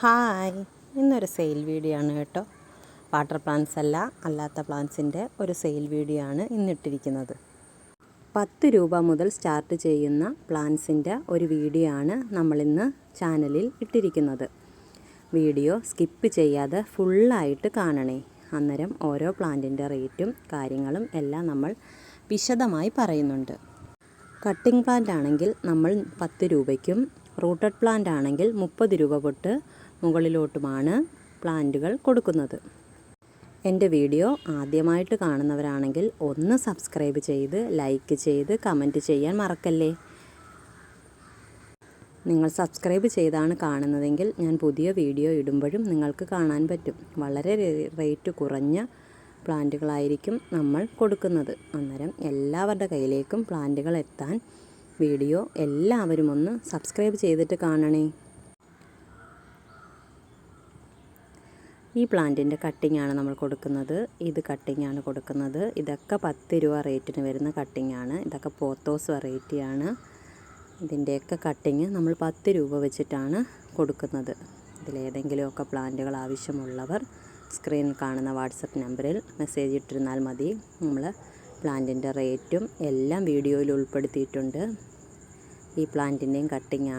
Hi. ഇന്നൊരു sale video ആണ് കേട്ടോ. വാട്ടർ പ്ലാന്റ്സ് അല്ല അല്ലാത്ത പ്ലാന്റ്സിന്റെ ഒരു സെയിൽ വീഡിയോ ആണ് ഇന്നിട്ടിരിക്കുന്നത്. പത്ത് രൂപ മുതൽ സ്റ്റാർട്ട് ചെയ്യുന്ന പ്ലാന്റ്സിന്റെ ഒരു വീഡിയോ ആണ് നമ്മളിന്ന് ചാനലിൽ ഇട്ടിരിക്കുന്നത്. വീഡിയോ സ്കിപ്പ് ചെയ്യാതെ ഫുള്ളായിട്ട് കാണണേ. അന്നേരം ഓരോ പ്ലാന്റിന്റെ റേറ്റും കാര്യങ്ങളും എല്ലാം നമ്മൾ വിശദമായി പറയുന്നുണ്ട്. കട്ടിംഗ് പ്ലാന്റ് ആണെങ്കിൽ നമ്മൾ പത്ത് രൂപയ്ക്കും റൂട്ടഡ് പ്ലാന്റ് ആണെങ്കിൽ മുപ്പത് രൂപ തൊട്ട് മുകളിലോട്ടുമാണ് പ്ലാന്റുകൾ കൊടുക്കുന്നത്. എന്റെ വീഡിയോ ആദ്യമായിട്ട് കാണുന്നവരാണെങ്കിൽ ഒന്ന് സബ്സ്ക്രൈബ് ചെയ്ത് ലൈക്ക് ചെയ്ത് കമന്റ് ചെയ്യാൻ മറക്കല്ലേ? നിങ്ങൾ സബ്സ്ക്രൈബ് ചെയ്താണ് കാണുന്നതെങ്കിൽ ഞാൻ പുതിയ വീഡിയോ ഇടുമ്പോഴും നിങ്ങൾക്ക് കാണാൻ പറ്റും. വളരെ റേറ്റ് കുറഞ്ഞ പ്ലാന്റുകളായിരിക്കും നമ്മൾ കൊടുക്കുന്നത്. അന്നേരം എല്ലാവരുടെ കയ്യിലേക്കും പ്ലാന്റുകൾ എത്താൻ വീഡിയോ എല്ലാവരും ഒന്ന് സബ്സ്ക്രൈബ് ചെയ്തിട്ട് കാണണേ. ഈ പ്ലാന്റിന്റെ ആണ് നമ്മൾ കൊടുക്കുന്നത്. ഇത് കട്ടിംഗ് ആണ് കൊടുക്കുന്നത്. ഇതൊക്കെ പത്ത് രൂപ റേറ്റിന് വരുന്ന കട്ടിംഗ് ആണ് ഇതൊക്കെ പോത്തോസ് വെറൈറ്റിയാണ്. ഇതിന്റെയൊക്കെ കട്ടിങ് നമ്മൾ പത്ത് രൂപ വെച്ചിട്ടാണ് കൊടുക്കുന്നത്. ഇതിലേതെങ്കിലുമൊക്കെ പ്ലാന്റുകൾ ആവശ്യമുള്ളവർ സ്ക്രീനിൽ കാണുന്ന വാട്സപ്പ് നമ്പറിൽ മെസ്സേജ് ഇട്ടിരുന്നാൽ മതി. നമ്മൾ പ്ലാന്റിന്റെ റേറ്റും എല്ലാം വീഡിയോയിൽ ഉൾപ്പെടുത്തിയിട്ടുണ്ട്. ഈ പ്ലാന്റിന്റെയും കട്ടിംഗ്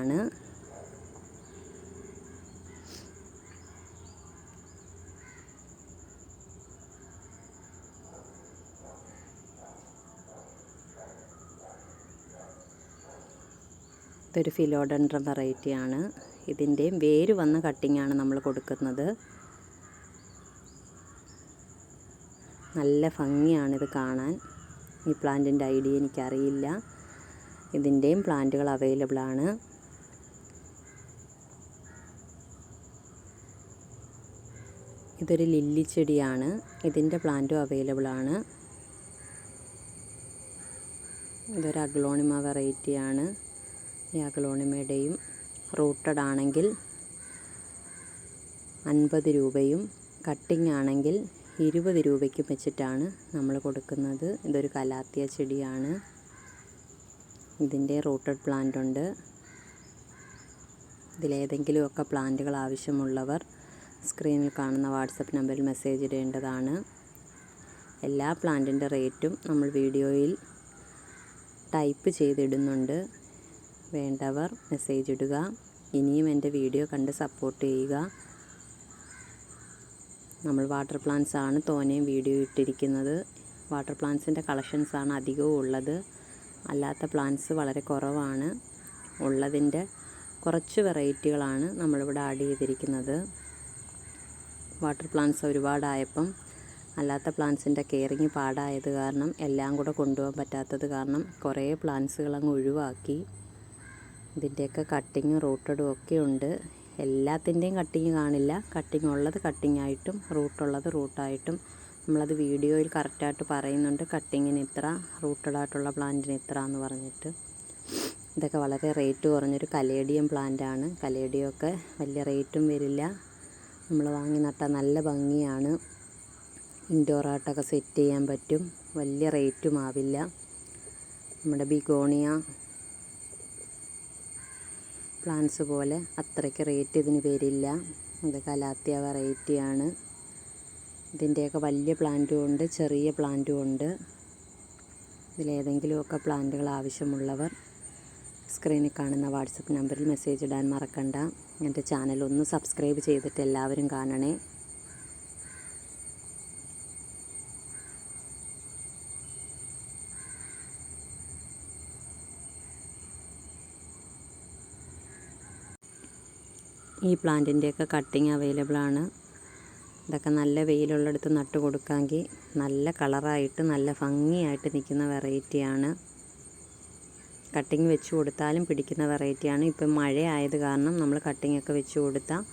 ഇതൊരു ഫിലോഡൻഡ്രം വെറൈറ്റിയാണ് ഇതിന്റെയും വേര് വന്ന കട്ടിങ്ങാണ് നമ്മൾ കൊടുക്കുന്നത്. നല്ല ഭംഗിയാണിത് കാണാൻ. ഈ പ്ലാന്റിന്റെ ഐഡിയ എനിക്കറിയില്ല. ഇതിന്റെയും പ്ലാന്റുകൾ അവൈലബിൾ ആണ്. ഇതൊരു ലില്ലി ചെടിയാണ്. ഇതിന്റെ പ്ലാന്റും അവൈലബിൾ ആണ്. ഇതൊരു അഗ്ലോണിമ വെറൈറ്റിയാണ്. ഈ അഗ്ലോണിമയുടെയും റൂട്ടഡ് ആണെങ്കിൽ അൻപത് രൂപയും കട്ടിംഗ് ആണെങ്കിൽ ഇരുപത് രൂപയ്ക്കും വെച്ചിട്ടാണ് നമ്മൾ കൊടുക്കുന്നത്. ഇതൊരു കലാത്തിയ ചെടിയാണ്. ഇതിന്റെ റൂട്ടഡ് പ്ലാന്റ് ഉണ്ട് ഇതിലേതെങ്കിലുമൊക്കെ പ്ലാന്റുകൾ ആവശ്യമുള്ളവർ സ്ക്രീനിൽ കാണുന്ന വാട്സപ്പ് നമ്പറിൽ മെസ്സേജ് ഇടേണ്ടതാണ്. എല്ലാ പ്ലാന്റിന്റെ റേറ്റും നമ്മൾ വീഡിയോയിൽ ടൈപ്പ് ചെയ്തിടുന്നുണ്ട്. വേണ്ടവർ മെസ്സേജ് ഇടുക. ഇനിയും എന്റെ വീഡിയോ കണ്ട് സപ്പോർട്ട് ചെയ്യുക. നമ്മൾ വാട്ടർ പ്ലാന്റ്സ് ആണ് തോനെയും വീഡിയോ ഇട്ടിരിക്കുന്നത്. വാട്ടർ പ്ലാന്റ്സിന്റെ കളക്ഷൻസാണ് അധികവും ഉള്ളത്. അല്ലാത്ത പ്ലാന്റ്സ് വളരെ കുറവാണ്. ഉള്ളതിന്റെ കുറച്ച് വെറൈറ്റികളാണ് നമ്മളിവിടെ ആഡ് ചെയ്തിരിക്കുന്നത്. വാട്ടർ പ്ലാന്റ്സ് ഒരുപാടായപ്പം അല്ലാത്ത പ്ലാന്റ്സിന്റെ കെയറിങ് പാടായത് കാരണം എല്ലാം കൂടെ കൊണ്ടുപോകാൻ പറ്റാത്തത് കാരണം കുറേ പ്ലാന്റ്സുകൾ അങ്ങ് ഒഴിവാക്കി. ഇതിന്റെയൊക്കെ കട്ടിങ് റൂട്ടഡും ഒക്കെ ഉണ്ട്. എല്ലാത്തിന്റെയും കട്ടിങ് കാണില്ല. കട്ടിങ് ഉള്ളത് കട്ടിങ് ആയിട്ടും റൂട്ടുള്ളത് റൂട്ടായിട്ടും നമ്മളത് വീഡിയോയിൽ കറക്റ്റായിട്ട് പറയുന്നുണ്ട്. കട്ടിങ്ങിന് ഇത്ര റൂട്ടഡ് ആയിട്ടുള്ള പ്ലാന്റിന് ഇത്ര എന്ന് പറഞ്ഞിട്ട്. ഇതൊക്കെ വളരെ റേറ്റ് കുറഞ്ഞൊരു കലേഡിയം പ്ലാന്റാണ് കലേഡിയമൊക്കെ വലിയ റേറ്റും വരില്ല. നമ്മൾ വാങ്ങി നട്ടാൽ നല്ല ഭംഗിയാണ്. ഇൻഡോറായിട്ടൊക്കെ സെറ്റ് ചെയ്യാൻ പറ്റും. വലിയ റേറ്റും ആവില്ല. നമ്മുടെ ബിഗോണിയ പ്ലാന്റ്സ് പോലെ അത്രയ്ക്ക് റേറ്റ് ഇതിന് വരില്ല. ഇത് കലാത്തിയ വെറൈറ്റിയാണ് ഇതിന്റെയൊക്കെ വലിയ പ്ലാന്റും ഉണ്ട് ചെറിയ പ്ലാന്റും ഉണ്ട്. ഇതിലേതെങ്കിലുമൊക്കെ പ്ലാന്റുകൾ ആവശ്യമുള്ളവർ സ്ക്രീനിൽ കാണുന്ന വാട്സപ്പ് നമ്പറിൽ മെസ്സേജ് ഇടാൻ മറക്കണ്ട. എന്റെ ചാനൽ ഒന്ന് സബ്സ്ക്രൈബ് ചെയ്തിട്ട് എല്ലാവരും കാണണേ. ഈ പ്ലാന്റിന്റെയൊക്കെ കട്ടിങ് അവൈലബിൾ ആണ് ഇതൊക്കെ നല്ല വെയിലുള്ളിടത്ത് നട്ട് കൊടുക്കാമെങ്കിൽ നല്ല കളറായിട്ട് നല്ല ഭംഗിയായിട്ട് നിൽക്കുന്ന വെറൈറ്റിയാണ്. കട്ടിങ് വെച്ച് കൊടുത്താലും പിടിക്കുന്ന വെറൈറ്റിയാണ്. ഇപ്പം മഴ ആയത് കാരണം നമ്മൾ കട്ടിങ് ഒക്കെ വെച്ച് കൊടുത്താൽ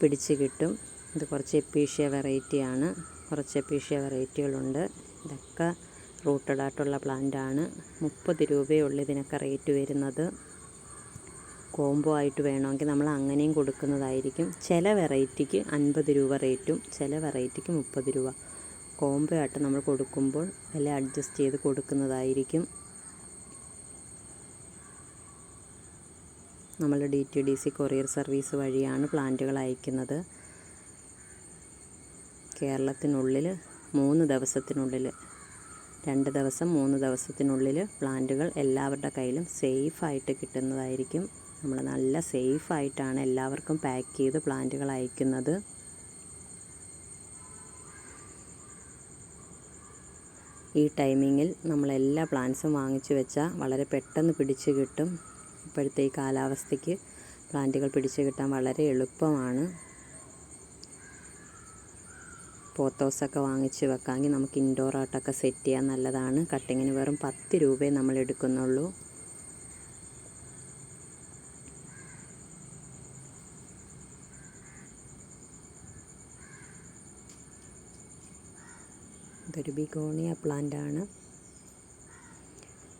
പിടിച്ച് കിട്ടും. ഇത് കുറച്ച് എപ്പീഷ്യ വെറൈറ്റിയാണ്. കുറച്ച് എപ്പീഷ്യ വെറൈറ്റികളുണ്ട്. ഇതൊക്കെ റൂട്ടഡായിട്ടുള്ള പ്ലാന്റാണ്. മുപ്പത് രൂപയുള്ളൂ ഇതിനൊക്കെ റേറ്റ് വരുന്നത്. കോംബോ ആയിട്ട് വേണമെങ്കിൽ നമ്മൾ അങ്ങനെയും കൊടുക്കുന്നതായിരിക്കും. ചില വെറൈറ്റിക്ക് അൻപത് രൂപ റേറ്റും ചില വെറൈറ്റിക്ക് മുപ്പത് രൂപ. കോംബോ ആയിട്ട് നമ്മൾ കൊടുക്കുമ്പോൾ വില അഡ്ജസ്റ്റ് ചെയ്ത് കൊടുക്കുന്നതായിരിക്കും. നമ്മൾ D T D C courier service വഴിയാണ് പ്ലാന്റുകൾ അയക്കുന്നത്. കേരളത്തിനുള്ളിൽ മൂന്ന് ദിവസത്തിനുള്ളിൽ രണ്ട് ദിവസം മൂന്ന് ദിവസത്തിനുള്ളിൽ പ്ലാന്റുകൾ എല്ലാവരുടെ കയ്യിലും സേഫായിട്ട് കിട്ടുന്നതായിരിക്കും. നമ്മൾ നല്ല സേഫ് ആയിട്ടാണ് എല്ലാവർക്കും പാക്ക് ചെയ്ത് പ്ലാന്റുകൾ അയക്കുന്നത്. ഈ ടൈമിങ്ങിൽ നമ്മൾ എല്ലാ പ്ലാന്റ്സും വാങ്ങിച്ചു വെച്ചാൽ വളരെ പെട്ടെന്ന് പിടിച്ച് കിട്ടും. ഇപ്പോഴത്തെ ഈ കാലാവസ്ഥയ്ക്ക് പ്ലാന്റുകൾ പിടിച്ച് കിട്ടാൻ വളരെ എളുപ്പമാണ്. പോത്തോസൊക്കെ വാങ്ങിച്ച് വെക്കാമെങ്കിൽ നമുക്ക് ഇൻഡോർ ആട്ടൊക്കെ സെറ്റ് ചെയ്യാൻ നല്ലതാണ്. കട്ടിങ്ങിന് വെറും പത്ത് രൂപയെ നമ്മൾ എടുക്കുന്നുള്ളൂ. ഇതൊരു ബിഗോണിയ ആണ്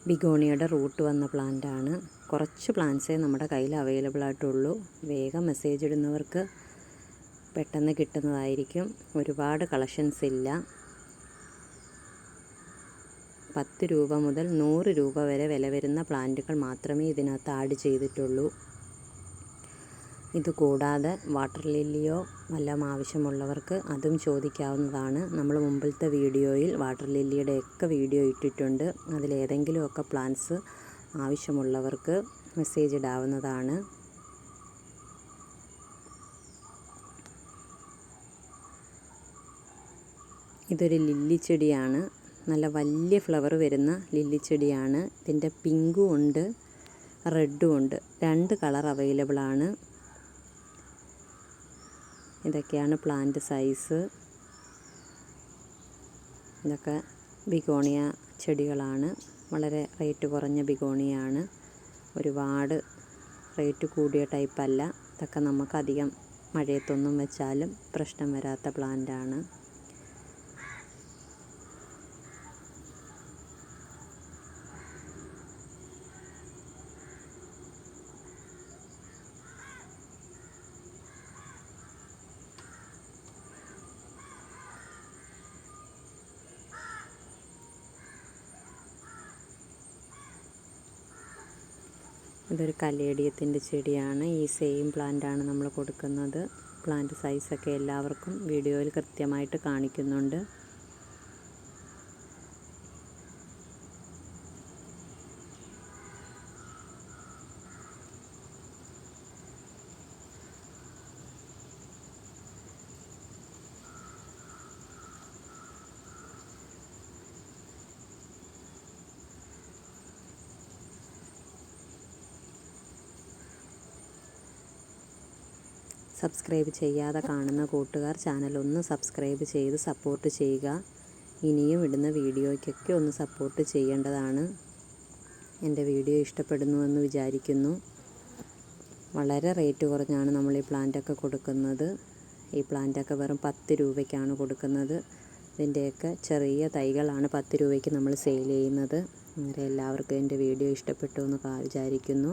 ബിഗോണിയയുടെ റൂട്ട് വന്ന പ്ലാന്റ് ആണ് കുറച്ച് പ്ലാന്റ്സേ നമ്മുടെ കയ്യിൽ അവൈലബിൾ ആയിട്ടുള്ളൂ. വേഗം മെസ്സേജ് ഇടുന്നവർക്ക് പെട്ടെന്ന് കിട്ടുന്നതായിരിക്കും. ഒരുപാട് കളക്ഷൻസ് ഇല്ല. പത്ത് രൂപ മുതൽ നൂറ് രൂപ വരെ വില വരുന്ന പ്ലാന്റുകൾ മാത്രമേ ഇതിനകത്ത് ആഡ് ചെയ്തിട്ടുള്ളൂ. ഇത് കൂടാതെ വാട്ടർ ലില്ലിയോ വല്ലതും ആവശ്യമുള്ളവർക്ക് അതും ചോദിക്കാവുന്നതാണ്. നമ്മൾ മുമ്പിലത്തെ വീഡിയോയിൽ വാട്ടർ ലില്ലിയുടെ ഒക്കെ വീഡിയോ ഇട്ടിട്ടുണ്ട്. അതിലേതെങ്കിലുമൊക്കെ പ്ലാന്റ്സ് ആവശ്യമുള്ളവർക്ക് മെസ്സേജ് ഇടാവുന്നതാണ്. ഇതൊരു ലില്ലി ചെടിയാണ്. നല്ല വലിയ ഫ്ലവർ വരുന്ന ലില്ലി ചെടിയാണ്. ഇതിന്റെ പിങ്കും ഉണ്ട് റെഡും ഉണ്ട്. രണ്ട് കളർ അവൈലബിൾ ആണ് ഇതൊക്കെയാണ് പ്ലാന്റ് സൈസ് ഇതൊക്കെ ബിഗോണിയ ചെടികളാണ്. വളരെ റേറ്റ് കുറഞ്ഞ ബിഗോണിയാണ്. ഒരുപാട് റേറ്റ് കൂടിയ ടൈപ്പല്ല ഇതൊക്കെ നമുക്ക് അധികം മഴയത്തൊന്നും വെച്ചാലും പ്രശ്നം വരാത്ത പ്ലാന്റാണ് ഇതൊരു കലേഡിയത്തിന്റെ ചെടിയാണ്. ഈ സെയിം പ്ലാന്റാണ് നമ്മൾ കൊടുക്കുന്നത്. പ്ലാന്റ് സൈസൊക്കെ എല്ലാവർക്കും വീഡിയോയിൽ കൃത്യമായിട്ട് കാണിക്കുന്നുണ്ട്. സബ്സ്ക്രൈബ് ചെയ്യാതെ കാണുന്ന കൂട്ടുകാർ ചാനൽ ഒന്ന് സബ്സ്ക്രൈബ് ചെയ്ത് സപ്പോർട്ട് ചെയ്യുക. ഇനിയും ഇടുന്ന വീഡിയോയ്ക്കൊക്കെ ഒന്ന് സപ്പോർട്ട് ചെയ്യേണ്ടതാണ്. എന്റെ വീഡിയോ ഇഷ്ടപ്പെടുന്നുവെന്ന് വിചാരിക്കുന്നു. വളരെ റേറ്റ് കുറഞ്ഞാണ് നമ്മൾ ഈ പ്ലാന്റൊക്കെ കൊടുക്കുന്നത്. ഈ പ്ലാന്റൊക്കെ വെറും പത്ത് രൂപയ്ക്കാണ് കൊടുക്കുന്നത്. ഇതിന്റെയൊക്കെ ചെറിയ തൈകളാണ് പത്ത് രൂപയ്ക്ക് നമ്മൾ സെയിൽ ചെയ്യുന്നത്. അങ്ങനെ എല്ലാവർക്കും എന്റെ വീഡിയോ ഇഷ്ടപ്പെട്ടു എന്ന് വിചാരിക്കുന്നു.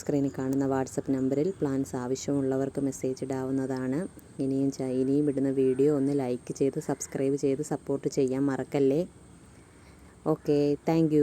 സ്ക്രീനിൽ കാണുന്ന വാട്സപ്പ് നമ്പറിൽ പ്ലാൻസ് ആവശ്യമുള്ളവർക്ക് മെസ്സേജ് ഇടാവുന്നതാണ്. ഇനിയും ഇനിയും ഇടുന്ന വീഡിയോ ഒന്ന് ലൈക്ക് ചെയ്ത് സബ്സ്ക്രൈബ് ചെയ്ത് സപ്പോർട്ട് ചെയ്യാൻ മറക്കല്ലേ. Okay thank